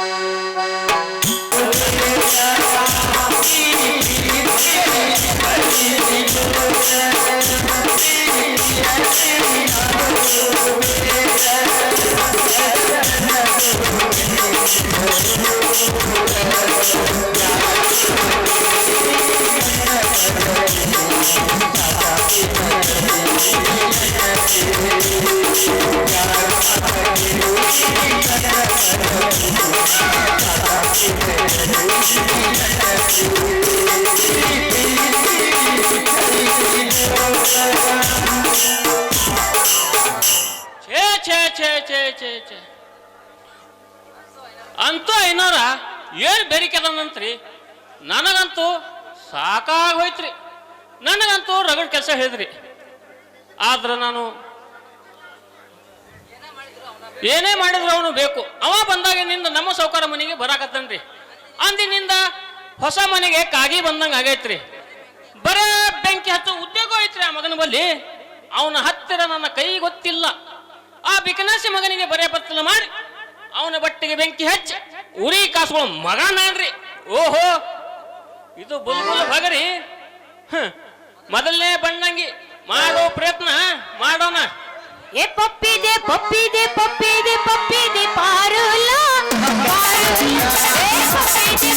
Bye. ಛೇ ಛೇ ಛೇ ಛೇ ಛೇ ಅಂತೂ ಐನಾರ ಏನು ಬೆರಿಕೆದಂತ್ರಿ ನನಗಂತೂ ಸಾಕಾಗೋಯ್ತ್ರಿ ನನಗಂತೂ ರಗಡ್ ಕೆಲಸ ಹೇಳಿದ್ರಿ. ಆದ್ರೆ ನಾನು ಏನೇ ಮಾಡಿದ್ರು ಅವನು ಬೇಕು. ಅವ ಬಂದಾಗ ಬಂದಾಗಿನಿಂದ ನಮ್ಮ ಸೌಕಾರ ಮನೆಗೆ ಬರಾಕತ್ತನ್ರಿ. ಅಂದಿನಿಂದ ಹೊಸ ಮನೆಗೆ ಕಾಗಿ ಬಂದಂಗ ಆಗೈತ್ರಿ. ಬರ ಬೆಂಕಿ ಹತ್ತು ಉದ್ಯೋಗ ಐತ್ರಿ ಆ ಮಗನ ಬಲ್ಲಿ. ಅವನ ಹತ್ತಿರ ನನ್ನ ಕೈ ಗೊತ್ತಿಲ್ಲ. ಆ ಬಿಕನಾಸಿ ಮಗನಿಗೆ ಬರೇ ಬತ್ತಲ ಮಾಡಿ, ಅವನ ಬಟ್ಟೆಗೆ ಬೆಂಕಿ ಹಚ್ಚಿ, ಉರಿ ಕಾಸ್ಕೊಳ್ಳೋ ಮಗ ನಾನ್ರಿ. ಓಹೋ, ಇದು ಬುಲ್ಬುಲ್ ಬಗರಿ. ಮೊದಲನೇ ಬಣ್ಣಂಗಿ. ಮಾಡೋ ಪ್ರಯತ್ನ ಮಾಡೋಣ. ಏ ಪಪ್ಪಿದೆ ಪಪ್ಪಿದೆ ಪಪ್ಪಿದೆ ಪಪ್ಪಿದೆ ಪಾರುಲ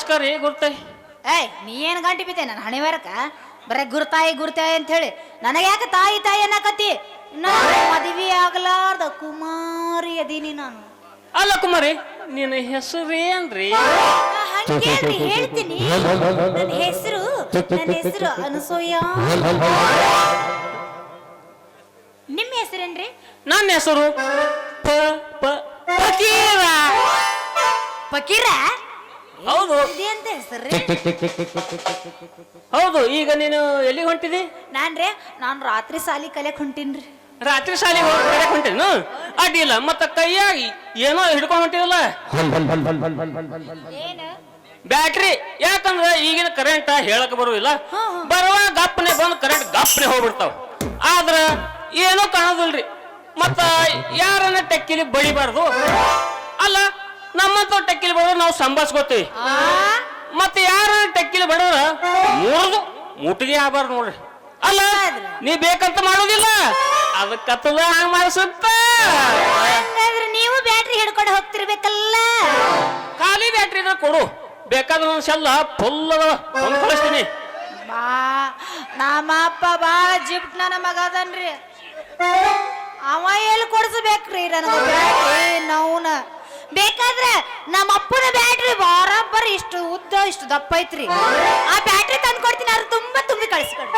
ನಮಸ್ಕಾರ ಏ ಗುರ್ತಾಯಿ ಏಯ್ ನೀ ಏನ್ ಗಂಟಿ ಬಿದ್ದೆ? ನನ್ನ ಹಣೆ ಬರಕ ಬರ ಗುರ್ತಾಯಿ ಗುರ್ತಾಯಿ ಅಂತ ಹೇಳಿ ನನಗೆ ಯಾಕೆ ತಾಯಿ ತಾಯಿ ಅನ್ನಕತ್ತಿ? ನಾನು ಮದುವೆ ಆಗಲಾರ್ದ ಕುಮಾರಿ ಅದೀನಿ ನಾನು. ಅಲ್ಲ ಕುಮಾರಿ ನಿನ್ನ ಹೆಸರೇನ್ರಿ ಹಂಗೇನ್ರಿ ಹೇಳ್ತೀನಿ. ನನ್ನ ಹೆಸರು ನನ್ನ ಹೆಸರು ಅನಸೂಯ. ನಿಮ್ಮ ಹೆಸರೇನ್ರಿ? ನನ್ನ ಹೆಸರು ಪ ಪ ಫಕೀರ ಫಕೀರ ಹೌದು. ಇದೇಂತ ಹೆಸರು? ಹೌದು ಈಗ ನೀನು ಎಲ್ಲಿಗೆ ಹೊಂಟಿದಿ? ನಾನ್ರಿ ನಾನು ರಾತ್ರಿ ಸಾಲಿ ಕಲಿಯಕ್ ಹೊಂಟೀನ್ರಿ. ರಾತ್ರಿ ಶಾಲೆಗೆ ಹೋಗಿ ಹೊಂಟೇನು ಅಡ್ಡಿಲ್ಲ ಮತ್ತ ಕೈಯಾಗಿ ಏನೋ ಹಿಡ್ಕೊಂಡ್ ಹೊಂಟಿದಲ್ಲ? ಏನು? ಬ್ಯಾಟ್ರಿ ಯಾಕಂದ್ರೆ ಈಗಿನ ಕರೆಂಟ್ ಹೇಳಕ್ ಬರುವುದಿಲ್ಲ. ಬರುವ ಗಪ್ಪನೆ ಬಂದು ಕರೆಂಟ್ ಗಪ್ಪನೆ ಹೋಗ್ಬಿಡ್ತಾವ. ಆದ್ರ ಏನೂ ಕಾಣೋದಿಲ್ರಿ. ಮತ್ತ ಯಾರನ್ನ ಟೆಕ್ಕಿಲಿ ಬಡಿಬಾರ್ದು? ಅಲ್ಲ ನಮ್ಮಂತ ಟೆಕ್ಕಿಲಿ ಬಡ ನಾವು ಸಂಭಾಸ್ಕೋತೀವಿ. ಮತ್ತೆ ಯಾರ ಟೆಕ್ಕಿಲಿ ಬಡವ್ರ? ಮುರಿದು ಮುಟ್ಟಿಗೆ ಆಗಬಾರ್ದು ನೋಡ್ರಿ. ಅಲ್ಲ ನೀ ಬೇಕಂತ ಮಾಡೋದಿಲ್ಲ. ಅದಕ್ಕತ್ತದ ಹಂಗ ಮಾಡಿಸುತ್ತ. ನೀವು ಬ್ಯಾಟ್ರಿ ಹಿಡ್ಕೊಂಡು ಹೋಗ್ತಿರ್ಬೇಕಲ್ಲ. ಖಾಲಿ ಬ್ಯಾಟ್ರಿ ಇದ್ರೆ ಕೊಡು. ಬೇಕಾದ್ರೆ ಒಂದು ಸೆಲ್ಲ ಫುಲ್ ಕಳಿಸ್ತೀನಿ. ಬಾ. ನಮ್ಮ ಅಪ್ಪ ಬಾಳ ಜಿಪ್ಟ್ ನನ್ನ ಮಗ ಅದನ್ರಿ. ಅವ ಎಲ್ಲಿ ಕೊಡಿಸ್ಬೇಕ್ರಿ ನನಗೆ ಬ್ಯಾಟ್ರಿ ನೌನ ಬೇಕಾದ್ರೆ ನಮ್ಮ ಅಪ್ಪನ ಬ್ಯಾಟ್ರಿ ಬರೋಬ್ಬರಿ ಇಷ್ಟು ಉದ್ದ ಇಷ್ಟು ದಪ್ಪ ಐತ್ರಿ. ಆ ಬ್ಯಾಟ್ರಿ ತಂದು ಕೊಡ್ತೀನಿ ಅದು ತುಂಬಾ ತುಂಬಿ ಕಳಿಸ್ಕೊಡಿ.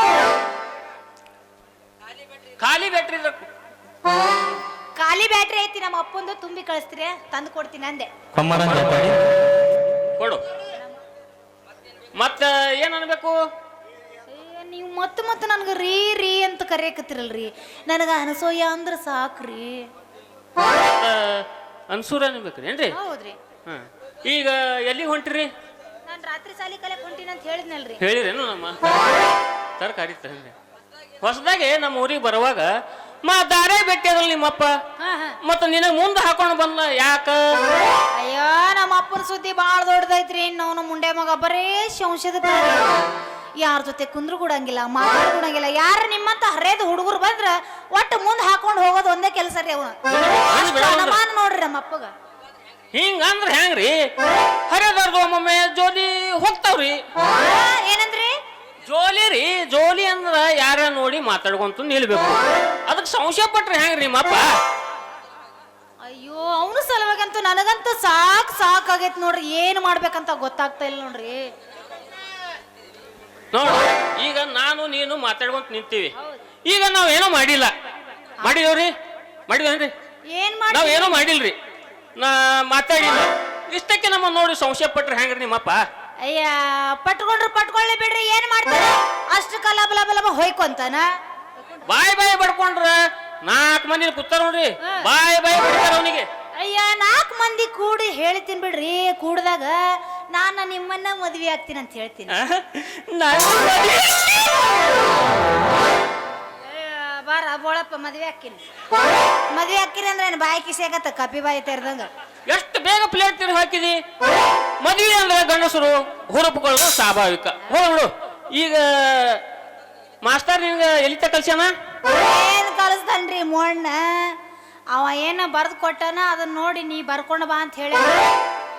ಖಾಲಿ ಬ್ಯಾಟ್ರಿ. ಖಾಲಿ ಬ್ಯಾಟ್ರಿ ಐತಿ ನಮ್ಮ ಅಪ್ಪಂದು ತುಂಬಿ ಕಳಿಸ್ತೀರಿ ತಂದು ಕೊಡ್ತೀನಿ ಅಂದೆ. ಕೊಡು. ಮತ್ತೆ ಏನ್ ಅನ್ಬೇಕು? ಅಯ್ಯ, ನೀವು ಮತ್ತೆ ಮತ್ತೆ ನನ್ಗೆ ರೀ ರೀ ಅಂತ ಕರೆಯಕತ್ತಿರಲ್ರಿ. ನನಗೆ ಅನಸೂಯ ಅಂದ್ರೆ ಸಾಕ್ರಿ. ಅನ್ಸೂರ ಅನ್ಬೇಕ್ರಿ ಏನ್ರಿ? ಹೌದ್ರಿ. ಹಾ. ಈಗ ಎಲ್ಲಿ ಹೊಂಟ್ರಿ? ನಾನು ರಾತ್ರಿ ಸಾಲಿ ಕಲಿಯಕ್ ಹೊಂಟಿನ ಅಂತ ಹೇಳಿದ್ನಲ್ರಿ. ಹೇಳಿರೇನು ನಮ್ಮ? ತರಕಾರಿ ತಂದೆ ಹೊಸದಾಗಿ ನಮ್ಮ ಊರಿಗೆ ಬರುವಾಗ ಮಾ ದಾರೆ ಬೆಟ್ಟಿದ್ರಲ್ಲ ನಿಮ್ಮಪ್ಪ. ಹಾ ಹಾ. ಮತ್ತ ನಿನಗೆ ಮುಂದೆ ಹಾಕೊಂಡು ಬಂದ ಯಾಕ? ಅಯ್ಯೋ ನಮ್ಮ ಅಪ್ಪನ ಸುದ್ದಿ ಬಾಳ ದೊಡ್ಡದೈತ್ರಿ. ನಾವು ಮುಂಡೆ ಮಗ ಬರೇ ಶಂಶದ ಯಾರ ಜೊತೆ ಕುಂದ್ರು ಕೂಡಂಗಿಲ್ಲ ಮಾತಾಡ್ಕೊಡಂಗಿಲ್ಲ ಯಾರ ನಿಮ್ಮಂತ ಹರೇದು ಹುಡುಗರು ಬಂದ್ರ ಒಟ್ಟು ಮುಂದ್ ಹಾಕೊಂಡು ಹೋಗೋದು ಒಂದೇ ಕೆಲಸ ರೀ ಅವನು. ಅನುಮಾನ ನೋಡ್ರಿ ನಮ್ಮ ಅಪ್ಪಗ ಹಿಂಗಂದ್ರ ಹೆಂಗ್ರಿ? ಹರಿದರ್ದು ಒಮ್ಮೊಮ್ಮೆ ಜೋಲಿ ಹೋಗ್ತಾವ್ರಿ. ಆ, ಏನಂದ್ರಿ? ಜೋಲಿ ರೀ ಜೋಲಿ ಅಂದ್ರ ಯಾರ ನೋಡಿ ಮಾತಾಡ್ಕೊಂತ ನಿಲ್ಬೇಕು. ಅದಕ್ಕೆ ಸಂಶಯ ಪಟ್ರಿ ಹೆಂಗ್ರಿ ನಿಮ್ಮಪ್ಪ? ಅಯ್ಯೋ ಅವನು ಸಲುವಾಗಂತೂ ನನಗಂತೂ ಸಾಕ್ ಸಾಕಾಗೈತ್ ನೋಡ್ರಿ. ಏನ್ ಮಾಡ್ಬೇಕಂತ ಗೊತ್ತಾಗ್ತಾ ಇಲ್ಲ ನೋಡ್ರಿ. ನೋಡು ಈಗ ನಾನು ನೀನು ಮಾತಾಡ್ಕೊಂತ ನಿಂತೀವಿ. ಈಗ ನಾವ್ ಏನೋ ಮಾಡಿಲ್ಲ. ಮಾಡಿದೇವ್ರಿ? ಮಾಡಿದ್ರಿ ಏನ್ ಮಾಡಿ ನಾವ್ ಏನೋ ಮಾಡಿಲ್ರಿ. ನಾ ಮಾತಾಡಿಲ್ಲ. ಇಷ್ಟಕ್ಕೆ ನಮ್ಮ ನೋಡಿ ಸಂಶಯ ಪಟ್ರಿ ಹೆಂಗ್ರಿ ನಿಮ್ಮಪ್ಪ? ಅಯ್ಯ ಪಟ್ಕೊಂಡ್ರು ಪಟ್ಕೊಳ್ಳಿ ಬಿಡ್ರಿ ಏನ್ ಮಾಡ್ತಾರ? ಅಷ್ಟು ಲಬ ಲಬ ಲಬ ಹೊಯ್ಕೊಂತಾನ? ಬಾಯ್ ಬಾಯ್ ಬಡ್ಕೊಂಡ್ರ ನಾಲ್ಕು ಮಂದಿ ಕೂತಾರ ನೋಡ್ರಿ. ಬಾಯ್ ಬಾಯ್ ಬಡ್ತಾರ ಅವನಿಗೆ. ಅಯ್ಯ ನಾಲ್ಕು ಮಂದಿ ಕೂಡಿ ಹೇಳ್ತೀನಿ ಬಿಡ್ರಿ ಕೂಡ್ದಾಗ ನಾನು ನಿಮ್ಮನ್ನ ಮದುವೆ ಆಗ್ತೀನಿ ಅಂತ ಹೇಳ್ತೀನಿ. ಬಾರ ಬೋಳಪ್ಪ ಮದ್ವೆ ಹಾಕಿನಿ ಮದ್ವೆ ಹಾಕಿನಿ ಅಂದ್ರೆ ಏನು ಬಾಯಿ ಕಿಸೆಗತ್ತ ಕಪಿ ಬಾಯಿ ತೆರೆದಂಗ ಎಷ್ಟು ಬೇಗ ಪ್ಲೇಟ್ ತಿರು ಹಾಕಿದಿ? ಮದುವೆ ಅಂದ್ರೆ ಗಂಡಸರು ಹುರುಪುಕೊಳ್ಳೋದು ಸ್ವಾಭಾವಿಕ. ಹೋಗ್ಬಿಡು ಈಗ ಮಾಸ್ಟರ್ ನಿಮ್ಗೆ ಎಲಿತ ಕಲ್ಸ್ಯಾನ ಏನ್ ಕಳಿಸ್ತಾನ್ರಿ ಮೋಣ್ಣ? ಅವ ಏನ ಬರ್ದ್ ಕೊಟ್ಟನ ಅದನ್ನ ನೋಡಿ ನೀ ಬರ್ಕೊಂಡ್ ಬಾ ಅಂತ ಹೇಳಿ.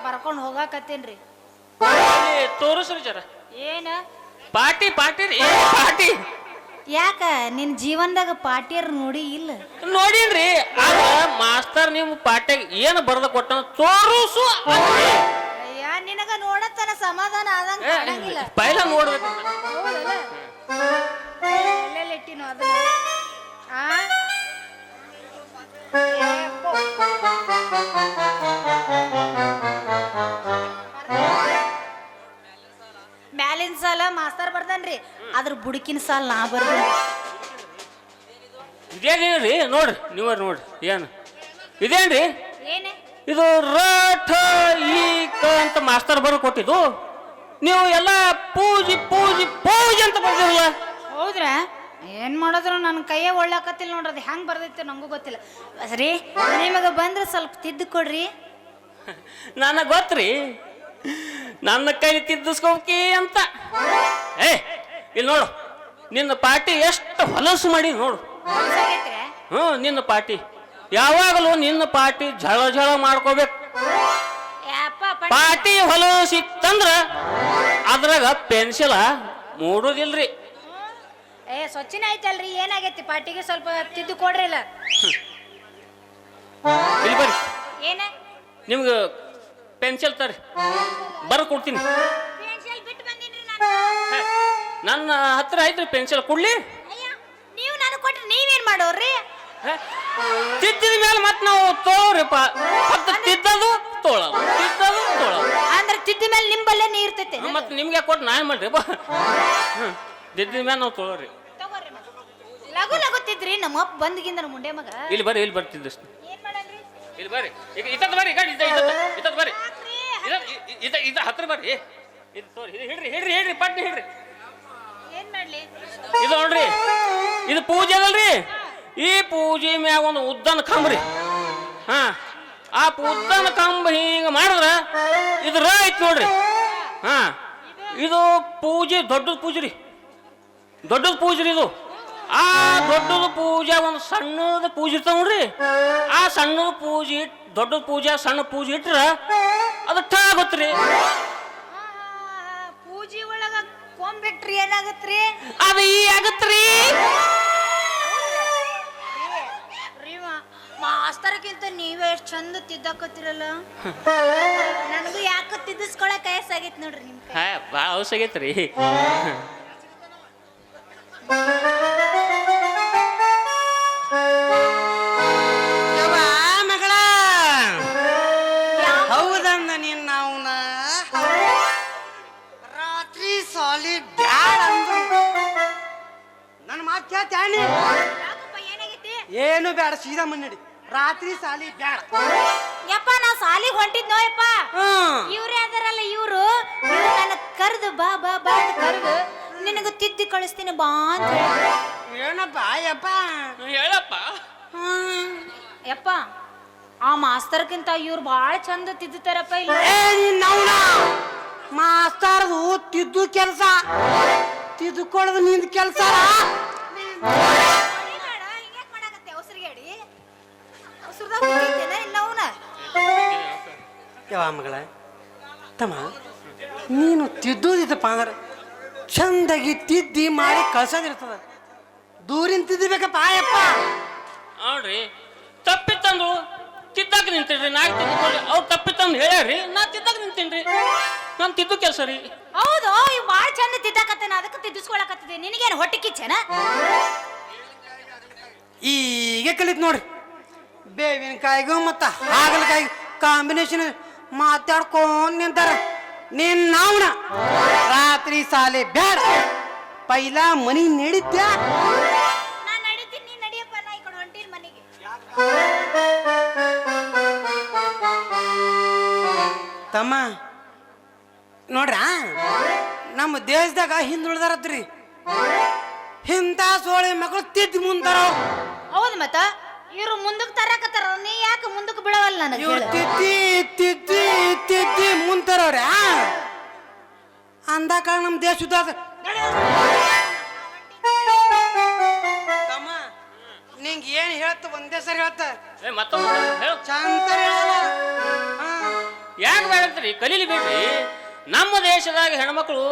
ಬರ್ಕೊಂಡ್ ಹೋಗಾಕತ್ತೀನ್ರಿ. ಅಲ್ಲಿ ತೋರಿಸ್ರಿ ಜರ. ಏನ? ಪಾಟಿ ಪಾಟಿ ರೀ ಏ ಪಾಟಿ ಯಾಕ? ನಿನ್ ಜೀವನದಾಗ ಪಾಟಿಯರ್ ನೋಡಿ ಇಲ್ಲ. ನೋಡಿನ್ರಿ ಆಗ ಮಾಸ್ತರ್ ನಿಮ್ಮ ಪಾಟ್ಯಾಗ ಏನು ಬರ್ದ ಕೊಟ್ಟ ತೋರಿಸು ಅಂದ್ರಿ. ಅಯ್ಯ ನಿನಗ ನೋಡತ್ತನ ಸಮಾಧಾನ ಆದಂಗ ಏ, ಕಾಣಂಗಿಲ್ಲ. ಪೈಲ ನೋಡ್ಬೇಕು. ಬುಡಕಿನ ಸಾಲ ನಾ ಇದೇನೇನ್ರಿ ನೋಡ್ರಿ ನೀವ ನೋಡ್ರಿ ಏನು? ಇದೇನ್ರಿ? ಏನೇ? ಇದು ರಾಠ ಈಕ ಅಂತ ಮಾಸ್ತರ್ ಬರ ಕೊಟ್ಟಿದ್ದು. ನೀವು ಎಲ್ಲ ಪೂಜಿ ಪೂಜಿ ಪೂಜಿ ಅಂತ ಬರ್ದಿರಲ್ಲ ಹೌದ್ರಾ? ಏನ್ ಮಾಡಿದ್ರು ನನ್ನ ಕೈಯೇ ಒಳ್ಳಾಕತ್ತಿಲ್ಲ ನೋಡ್ರಿ ಅದು ಹೆಂಗ್ ಬರ್ದೈತೆ ನಂಗೂ ಗೊತ್ತಿಲ್ಲ. ಸರಿ ನಿಮಗೆ ಬಂದ್ರೆ ಸ್ವಲ್ಪ ತಿದ್ದು ಕೊಡ್ರಿ. ನನಗೆ ಗೊತ್ತ್ರಿ ನನ್ನ ಕೈ ತಿದ್ದಿಸ್ಕೋಕಿ ಅಂತ. ಏ ಇಲ್ಲಿ ನೋಡು ನಿನ್ನ ಪಾರ್ಟಿ ಎಷ್ಟು ಹೊಲಸು ಮಾಡಿ ನೋಡು? ಹ್ಞೂ ನಿನ್ನ ಪಾರ್ಟಿ. ಯಾವಾಗಲೂ ನಿನ್ನ ಪಾರ್ಟಿ ಝಳ ಝಳ ಮಾಡ್ಕೋಬೇಕು. ಪಾರ್ಟಿ ಹೊಲಸಿತ್ತಂದ್ರ ಅದ್ರಾಗ ಪೆನ್ಸಿಲ ಮೂಡುದಿಲ್ರಿ. ಏ ಸ್ವಚ್ಛನ ಐತಲ್ರಿ ಏನಾಗೈತಿ? ಪಾರ್ಟಿಗೆ ಸ್ವಲ್ಪ ತಿದ್ದು ಕೊಡ್ರಿ ಇಲ್ಲ ಇಲ್ಲಿ ಬರ್ರಿ. ಏನ? ನಿಮ್ಗೆ ಪೆನ್ಸಿಲ್ ತರ್ರಿ. ಬರ್ ನನ್ನ ಹತ್ರ ಐತ್ರಿ ಪೆನ್ಸಿಲ್ ಕೊಡ್ಲಿ? ನೀವು ನಾನು ಕೊಟ್ರೆ ನೀವೇನ್ ಮಾಡೋರ್ರಿ? ಹೇ, ತಿದ್ದಿದ ಮೇಲೆ ಮತ್ತೆ ನಾವು ತೋರಿಪ್ಪ. ಮತ್ತೆ ತಿದ್ದದು ತೋಳದು. ತಿದ್ದದು ತೋಳದು. ಅಂದ್ರೆ ತಿದ್ದ ಮೇಲೆ ನಿಂಬಲ್ಲೇ ನೀ ಇರ್ತೈತೆ. ಮತ್ತೆ ನಿಮ್ಗೆ ಕೊಟ್ಟು ನಾ ಏನ್ ಮಾಡ್ರಿ ಬಾ. ತಿದ್ದಿದ ಮೇಲೆ ನಾವು ತೋಳ್ರಿ. ಲಗು ಲಗು ಲಘು ಲಘು ತಿದ್ರಿ ನಮ್ಮ ಅಪ್ಪ ಬಂದ್ಗಿಂದ ನಮ್ಮ ಮುಂಡೆ ಮಗ. ಇಲ್ಲಿ ಬರ್ರಿ ಇಲ್ಲಿ ಬರ್ತಿದ್ದಷ್ಟು ಇಲ್ಲಿ ಬರ್ರಿ. ಈಗ ಇತ್ತದ ಬರ್ರಿ ಗಾಡಿ ಇದ್ದ ಇತ್ತ ಇತ್ತದ ಬರ್ರಿ. ಇದ ಇದ ಹತ್ರ ಬರ್ರಿ. ಇದು ತೋರಿ ಇದು ಹಿಡ್ರಿ ಹಿಡ್ರಿ ಹಿಡ್ರಿ ಪಟ್ಟಿ ಹಿಡ್ರಿ. ಇದು ನೋಡ್ರಿ, ಇದು ಪೂಜೆ ಅದಲ್ರಿ. ಈ ಪೂಜೆ ಮ್ಯಾಗ ಒಂದು ಉದ್ದನ ಕಂಬ್ರಿ ಹಾ, ಆ ಉದ್ದನ ಕಂಬ ಹಿಂಗ ಮಾಡಿದ್ರ ಇದು ರ ಐತ್ ನೋಡ್ರಿ. ಹಾ, ಇದು ಪೂಜೆ ದೊಡ್ಡದ ಪೂಜೆ ರೀ. ದೊಡ್ಡದ ಪೂಜೆ ರೀ ಇದು. ಆ ದೊಡ್ಡದ ಪೂಜೆ ಒಂದು ಸಣ್ಣದ ಪೂಜೆ ಇರ್ತಾವ ನೋಡ್ರಿ. ಆ ಸಣ್ಣದ ಪೂಜೆ ದೊಡ್ಡದ ಪೂಜೆ, ಸಣ್ಣ ಪೂಜೆ ಇಟ್ರ ಅದು ಠಾ ಗೊತ್ತ್ರಿ ಪೂಜಿ ಒಳಗ ಕೊಂಬಿಟ್ರಿ ಏನಾಗತ್ರಿ? ಅದು ಈ ಆಗತ್ರಿ. ಮಾಸ್ತರಕ್ಕಿಂತ ಮಾಸ್ತರ್ಗಿಂತ ನೀವೇ ಎಷ್ಟು ಚಂದ ತಿದ್ದಾಕತ್ತಿರಲ್ಲ? ನನಗೂ ಯಾಕೆ ತಿದ್ದಿಸ್ಕೊಳಕ್ ಆಗೈತೆ ನೋಡ್ರಿ ನಿಮ್ಗೆ ಭಾಳ ಅವಶ್ಯ ಮನ್ನಡಿ ರಾತ್ರಿ ಸಾಲಿ ಬ್ಯಾಡ. ಯಪ್ಪ ನಾ ಸಾಲಿಗೆ ಹೊಂಟಿದ್ನೋ ಯಪ್ಪ ಹ್ಮ್ ಇವ್ರೇ ಅದಾರಲ್ಲ ಇವ್ರು. ಇವ್ರು ನನ್ನ ಕರೆದು ಬಾ ಬಾ ಬಾ ಅಂತ ಕರೆದು ನಿನಗ ತಿದ್ದಿ ಕಳಿಸ್ತೀನಿ ಬಾ ಅಂತ ಹೇಳಿದ್ರು ಏನಪ್ಪ ಯಪ್ಪ. ಹೇಳಪ್ಪ. ಹ್ಮ್. ಯಪ್ಪ ಆ ಮಾಸ್ತರ್ಕಿಂತ ಇವ್ರು ಭಾಳ ಚಂದ ತಿದ್ದುತ್ತಾರಪ್ಪ ಇಲ್ಲಿ. ಏ ನಿನ್ನವನ ಮಾಸ್ತರ್ದು ಮಾಸ್ತಾರದು ತಿದ್ದು ಕೆಲಸ. ತಿದ್ದುಕೊಳ್ಳೋದು ನಿಂದ ಕೆಲಸ ಯಾವ ಮಗಳ ತಮ್ಮ ನೀನು ತಿದ್ದೋದಿತ್ತಪ್ಪ ಅಂದ್ರೆ ಚಂದಾಗಿ ತಿದ್ದಿ ಮಾಡಿ ಕಳ್ಸೋದಿರ್ತದ. ದೂರಿನ ತಿದ್ದಬೇಕಪ್ಪ ಆಯಪ್ಪ. ನೋಡ್ರಿ ತಪ್ಪಿತ್ತಂದು ತಿದ್ದಾಕ ನಿಂತೀನಿ ನಾ ತಿದ್ದುಕೊಳ್ಳಿ ಅವ್ರು ತಪ್ಪಿತ್ತಂದು ಹೇಳ್ರಿ ನಾ ತಿದ್ದಾಕ ನಿಂತೀನಿ ನಾನು ತಿದ್ದು ಕೆಲಸ ರೀ. ಹೌದು ಇವ್ ಭಾಳ ಚಂದ ತಿದ್ದಾಕತ್ತೇನ ಅದಕ್ಕೆ ತಿದ್ದಿಸ್ಕೊಳಕತ್ತಿದೆ ನಿನಗೇನು ಹೊಟ್ಟೆ ಕಿಚ್ಚನ? ಈಗ ಕಲಿತ್ ನೋಡ್ರಿ. ಬೇವಿನಕಾಯಿಗೂ ಮತ್ತು ಹಾಗಲಕಾಯಿ ಕಾಂಬಿನೇಷನ್ ಮಾತಾಡ್ಕೊಂಡ್ ನಿಂತಾರ. ನೀನ್ ನಾವ್ನ ರಾತ್ರಿ ಸಾಲೆ ಬೇಡ ಪೈಲ ಮನಿ ನಡಿದ್ಯಾ ನಾ ನಡೀತೀನಿ ನೀ ನಡಿಯಪ್ಪ ನಾ ಈ ಮನೆಗೆ. ತಮ್ಮ ನೋಡ್ರ? ನಮ್ಮ ದೇಶದಾಗ ಹಿಂದುಳಿದಾರತ್ರಿ ಇಂಥ ಸೋಳಿ ಮಕ್ಕಳು ತಿದ್ದು ಮುಂತಾರ ಹೌದು ಮತ್ತ. ಇವ್ರು ಮುಂದಕ್ಕೆ ತರಕತ್ತಾರ ನೀ ಯಾಕೆ ಮುಂದಕ್ಕೆ ಬಿಡವಲ್ಲ ನನಗೆ ಇವ್ರು ತಿದ್ದಿ ತಿದ್ದಿ ತಿದ್ದಿ ಮುಂತಾರವ್ರ ಅಂದಾಕ ನಮ್ಮ ದೇಶ ಸುಧಾರ ತಮ್ಮ ನಿಂಗೆ ಏನು ಹೇಳ್ತ ಒಂದೇ ಸರಿ ಹೇಳ್ತ. ಏ ಮತ್ತೊಂದು ಹೇಳು ಚಂದ ಹೇಳಲ್ಲ ಹಾ. ಯಾಕೆ ಬೇಡಂತ್ರಿ? ಕಲೀಲಿ ಬಿಡ್ರಿ. ನಮ್ಮ ದೇಶದಾಗ ಹೆಣ್ಮಕ್ಳು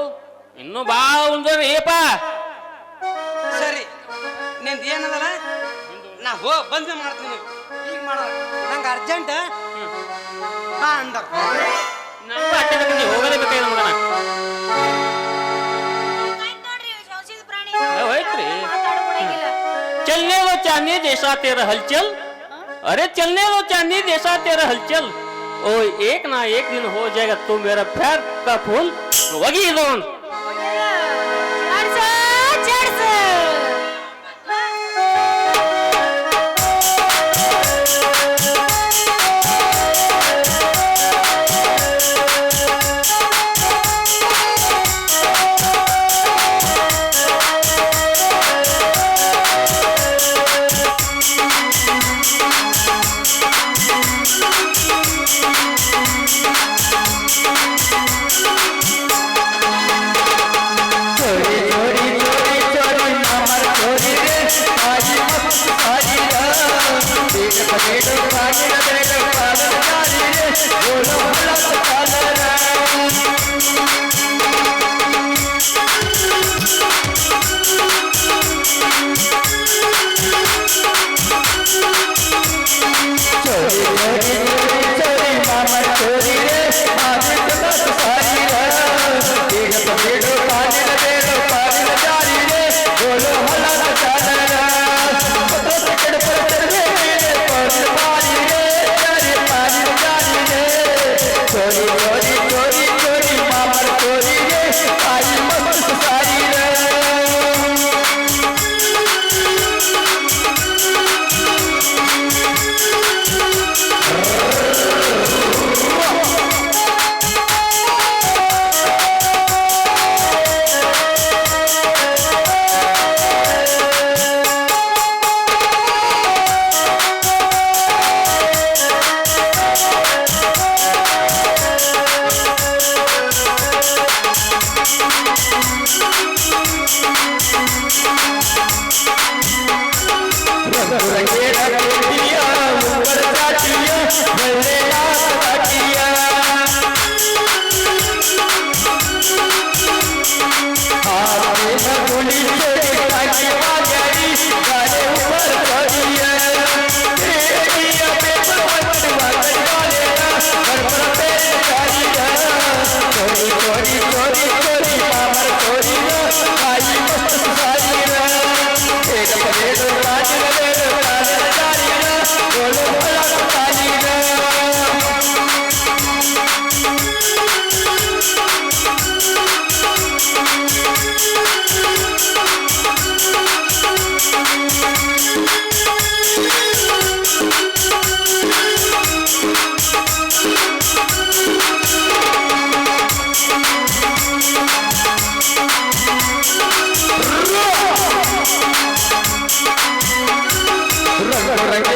ಇನ್ನೂ ಭಾಳ ಉಳ್ದವ್ರಿ ಏಪ ಸರಿ ನಿಂದ ಏನದಲ್ಲ? ನಾ ಹೋ ಬಂದ್ ಮಾಡ್ತೀನಿ ಈಗ ಮಾಡ ನಂಗೆ ಅರ್ಜೆಂಟ್ ಬಾ ಅಂದರ್ ನಮ್ಮ ಅಟ್ಟೆ ತಗೊಂಡು ಹೋಗೋದೇ ಬೇಕಾಗಿದೆ ಮಗನ ನೋಡ್ರಿ ಸಂಶಯದ ಪ್ರಾಣಿ ಏ, ಹೋಯ್ತ್ರಿ ಮಾತಾಡ್ಕೊಡಂಗಿಲ್ಲ चलने दो चांदी जैसा तेरा हलचल अरे चलने दो चांदी जैसा तेरा हलचल ओ एक ना एक दिन हो जाएगा तू मेरा प्यार का फूल वगी दोन correcto.